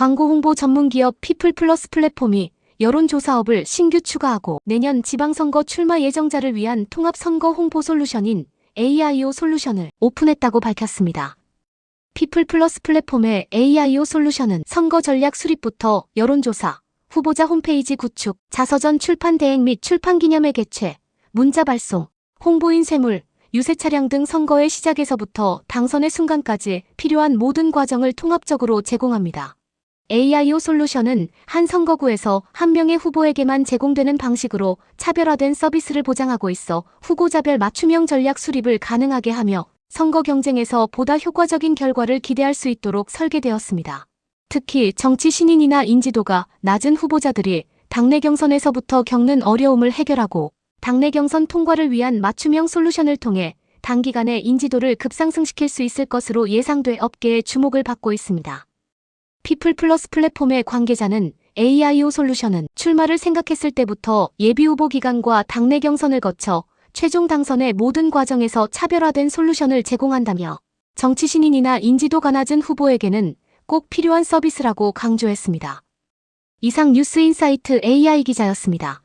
광고 홍보 전문 기업 피플 플러스 플랫폼이 여론조사업을 신규 추가하고 내년 지방선거 출마 예정자를 위한 통합 선거 홍보 솔루션인 AIO 솔루션을 오픈했다고 밝혔습니다. 피플 플러스 플랫폼의 AIO 솔루션은 선거 전략 수립부터 여론조사, 후보자 홈페이지 구축, 자서전 출판 대행 및 출판 기념회 개최, 문자 발송, 홍보인 쇄물, 유세 차량 등 선거의 시작에서부터 당선의 순간까지 필요한 모든 과정을 통합적으로 제공합니다. AIO 솔루션은 한 선거구에서 한 명의 후보에게만 제공되는 방식으로 차별화된 서비스를 보장하고 있어 후보자별 맞춤형 전략 수립을 가능하게 하며 선거 경쟁에서 보다 효과적인 결과를 기대할 수 있도록 설계되었습니다. 특히 정치 신인이나 인지도가 낮은 후보자들이 당내 경선에서부터 겪는 어려움을 해결하고 당내 경선 통과를 위한 맞춤형 솔루션을 통해 단기간에 인지도를 급상승시킬 수 있을 것으로 예상돼 업계의 주목을 받고 있습니다. 피플 플러스 플랫폼의 관계자는 AIO 솔루션은 출마를 생각했을 때부터 예비 후보 기간과 당내 경선을 거쳐 최종 당선의 모든 과정에서 차별화된 솔루션을 제공한다며 정치 신인이나 인지도가 낮은 후보에게는 꼭 필요한 서비스라고 강조했습니다. 이상 뉴스 인사이트 AI 기자였습니다.